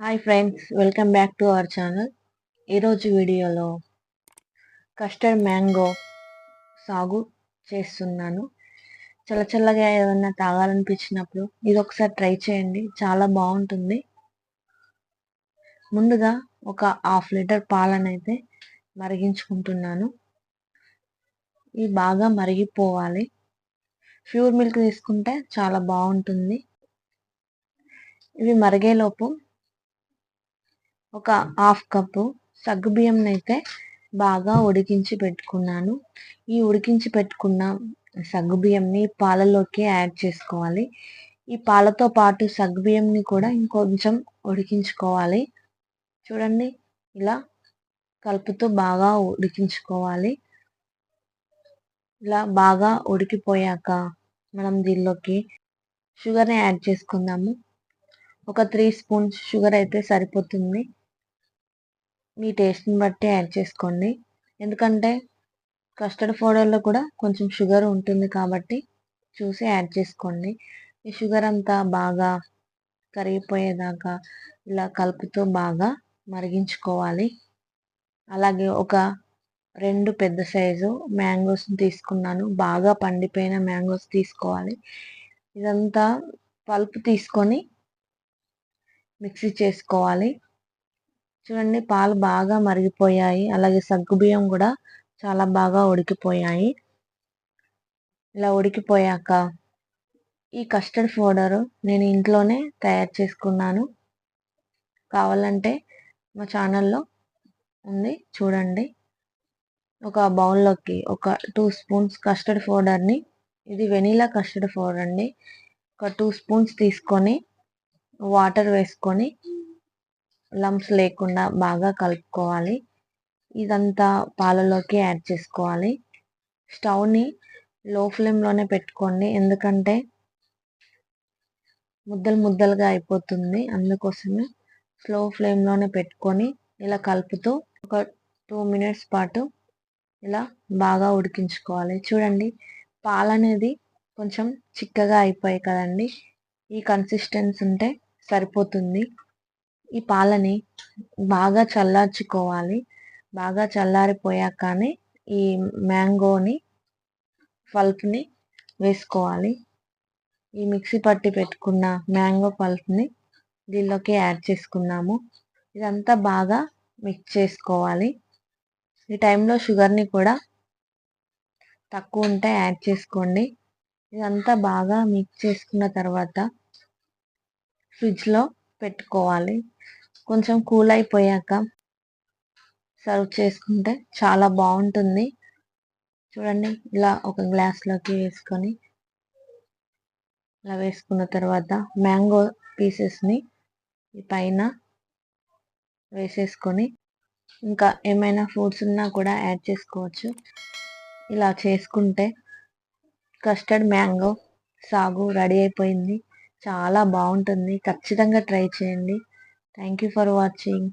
Hi friends welcome back to our channel ఈరోజు వీడియోలో custard mango సాగు చేస్తున్నాను. చల్ల చల్లగా ఏదైనా తాగాలనిపించినప్పుడు ఇది ఒకసారి ట్రై చేయండి. చాలా బాగుంటుంది. ముందుగా ఒక హాఫ్ లీటర్ పాలనైతే మరిగించుకుంటున్నాను. ఇది బాగా మరిగిపోవాలి. ప్యూర్ మిల్క్ తీసుకుంటే చాలా బాగుంటుంది. ఇవి మరిగేలోపు ఒక హాఫ్ కప్పు సగ్గుబియ్యం అయితే బాగా ఉడికించి పెట్టుకున్నాను. ఈ ఉడికించి పెట్టుకున్న సగ్గుబియ్యంని పాలలోకి యాడ్ చేసుకోవాలి. ఈ పాలతో పాటు సగ్గుబియ్యంని కూడా ఇంకొంచెం ఉడికించుకోవాలి. చూడండి ఇలా కలుపుతూ బాగా ఉడికించుకోవాలి. ఇలా బాగా ఉడికిపోయాక మనం దీనిలోకి షుగర్ని యాడ్ చేసుకుందాము. ఒక త్రీ స్పూన్స్ షుగర్ అయితే సరిపోతుంది. మీ టేస్ట్ని బట్టి యాడ్ చేసుకోండి. ఎందుకంటే కస్టర్డ్ పౌడర్లో కూడా కొంచెం షుగర్ ఉంటుంది కాబట్టి చూసి యాడ్ చేసుకోండి. ఈ షుగర్ అంతా బాగా కరిగిపోయేదాకా ఇలా కలుపుతూ బాగా మరిగించుకోవాలి. అలాగే ఒక రెండు పెద్ద సైజు మ్యాంగోస్ని తీసుకున్నాను. బాగా పండిపోయిన మ్యాంగోస్ తీసుకోవాలి. ఇదంతా పల్పు తీసుకొని మిక్సీ చేసుకోవాలి. చూడండి పాలు బాగా మరిగిపోయాయి. అలాగే సగ్గుబియ్యం కూడా చాలా బాగా ఉడికిపోయాయి. ఇలా ఉడికిపోయాక ఈ కస్టర్డ్ పౌడర్ నేను ఇంట్లోనే తయారు చేసుకున్నాను. కావాలంటే మా ఛానల్లో ఉంది చూడండి. ఒక బౌల్లోకి ఒక టూ స్పూన్స్ కస్టర్డ్ పౌడర్ని ఇది వెనీలా కస్టర్డ్ పౌడర్ అండి. ఒక టూ స్పూన్స్ తీసుకొని వాటర్ వేసుకొని లంప్స్ లేకుండా బాగా కలుపుకోవాలి. ఇదంతా పాలలోకి యాడ్ చేసుకోవాలి. స్టవ్ని లో ఫ్లేమ్లోనే పెట్టుకోండి. ఎందుకంటే ముద్దలు ముద్దలుగా అయిపోతుంది. అందుకోసమే స్లో ఫ్లేమ్లోనే పెట్టుకొని ఇలా కలుపుతూ ఒక టూ మినిట్స్ పాటు ఇలా బాగా ఉడికించుకోవాలి. చూడండి పాలు అనేది కొంచెం చిక్కగా అయిపోయాయి కదండి. ఈ కన్సిస్టెన్సీ ఉంటే సరిపోతుంది. ఈ పాలని బాగా చల్లార్చుకోవాలి. బాగా చల్లారిపోయాకనే ఈ మ్యాంగోని పల్ప్ని వేసుకోవాలి. ఈ మిక్సీ పట్టి పెట్టుకున్న మ్యాంగో పల్ప్ని దీనిలోకి యాడ్ చేసుకున్నాము. ఇదంతా బాగా మిక్స్ చేసుకోవాలి. ఈ టైంలో షుగర్ని కూడా తక్కువ ఉంటే యాడ్ చేసుకోండి. ఇదంతా బాగా మిక్స్ చేసుకున్న తర్వాత ఫ్రిడ్జ్లో పెట్టుకోవాలి. కొంచెం కూల్ అయిపోయాక సర్వ్ చేసుకుంటే చాలా బాగుంటుంది. చూడండి ఇలా ఒక గ్లాస్లోకి వేసుకొని ఇలా వేసుకున్న తర్వాత మ్యాంగో పీసెస్ని పైన వేసేసుకొని ఇంకా ఏమైనా ఫ్రూట్స్ ఉన్నా కూడా యాడ్ చేసుకోవచ్చు. ఇలా చేసుకుంటే కస్టర్డ్ మ్యాంగో సాగు రెడీ అయిపోయింది. చాలా బాగుంటుంది. ఖచ్చితంగా ట్రై చేయండి. Thank you for watching